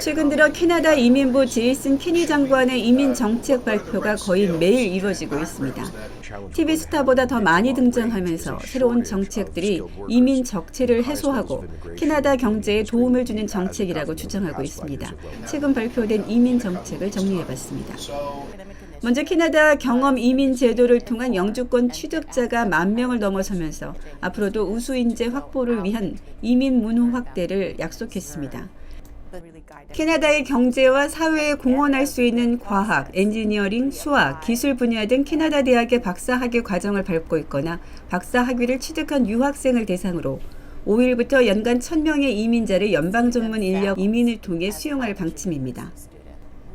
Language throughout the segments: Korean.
최근 들어 캐나다 이민부 제이슨 케니 장관의 이민 정책 발표가 거의 매일 이뤄지고 있습니다. TV 스타보다 더 많이 등장하면서 새로운 정책들이 이민 적체를 해소하고 캐나다 경제에 도움을 주는 정책이라고 주장하고 있습니다. 최근 발표된 이민 정책을 정리해봤습니다. 먼저 캐나다 경험 이민 제도를 통한 영주권 취득자가 만 명을 넘어서면서 앞으로도 우수 인재 확보를 위한 이민 문호 확대를 약속했습니다. 캐나다의 경제와 사회에 공헌할 수 있는 과학, 엔지니어링, 수학, 기술 분야 등 캐나다 대학의 박사학위 과정을 밟고 있거나 박사학위를 취득한 유학생을 대상으로 5일부터 연간 1000명의 이민자를 연방 전문 인력 이민을 통해 수용할 방침입니다.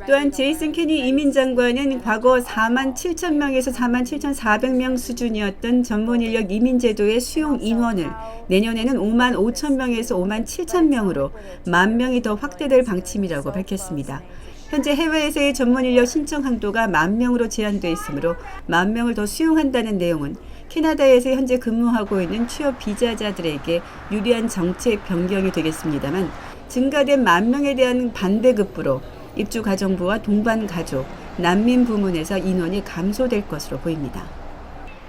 또한 제이슨 케니 이민 장관은 과거 4만 7천 명에서 4만 7,400명 수준이었던 전문 인력 이민 제도의 수용 인원을 내년에는 5만 5천 명에서 5만 7천 명으로 만 명이 더 확대될 방침이라고 밝혔습니다. 현재 해외에서의 전문 인력 신청 한도가 만 명으로 제한돼 있으므로 만 명을 더 수용한다는 내용은 캐나다에서 현재 근무하고 있는 취업 비자자들에게 유리한 정책 변경이 되겠습니다만 증가된 만 명에 대한 반대급부로 입주 가정부와 동반 가족, 난민 부문에서 인원이 감소될 것으로 보입니다.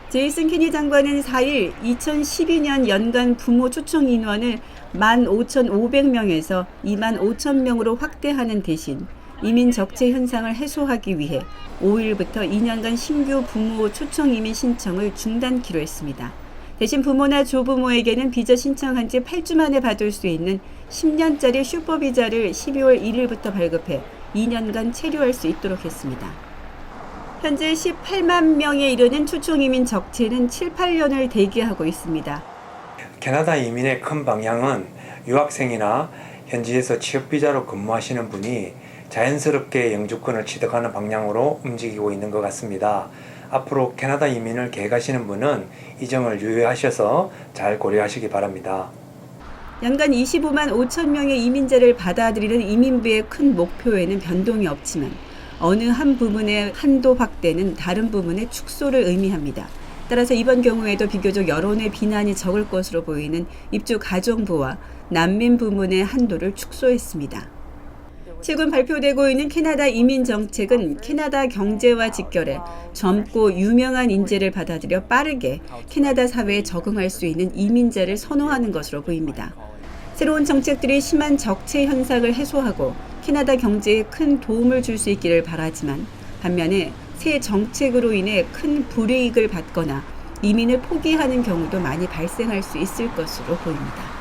제이슨 케니 장관은 4일 2012년 연간 부모 초청 인원을 15,500명에서 25,000명으로 확대하는 대신 이민 적체 현상을 해소하기 위해 5일부터 2년간 신규 부모 초청 이민 신청을 중단키로 했습니다. 대신 부모나 조부모에게는 비자 신청한 지 8주 만에 받을 수 있는 10년짜리 슈퍼비자를 12월 1일부터 발급해 2년간 체류할 수 있도록 했습니다. 현재 18만 명에 이르는 초청 이민 적체는 7, 8년을 대기하고 있습니다. 캐나다 이민의 큰 방향은 유학생이나 현지에서 취업비자로 근무하시는 분이 자연스럽게 영주권을 취득하는 방향으로 움직이고 있는 것 같습니다. 앞으로 캐나다 이민을 계획하시는 분은 이 점을 유의하셔서 잘 고려하시기 바랍니다. 연간 25만 5천 명의 이민자를 받아들이는 이민부의 큰 목표에는 변동이 없지만 어느 한 부문의 한도 확대는 다른 부문의 축소를 의미합니다. 따라서 이번 경우에도 비교적 여론의 비난이 적을 것으로 보이는 입주 가정부와 난민 부문의 한도를 축소했습니다. 최근 발표되고 있는 캐나다 이민 정책은 캐나다 경제와 직결해 젊고 유명한 인재를 받아들여 빠르게 캐나다 사회에 적응할 수 있는 이민자를 선호하는 것으로 보입니다. 새로운 정책들이 심한 적체 현상을 해소하고 캐나다 경제에 큰 도움을 줄 수 있기를 바라지만 반면에 새 정책으로 인해 큰 불이익을 받거나 이민을 포기하는 경우도 많이 발생할 수 있을 것으로 보입니다.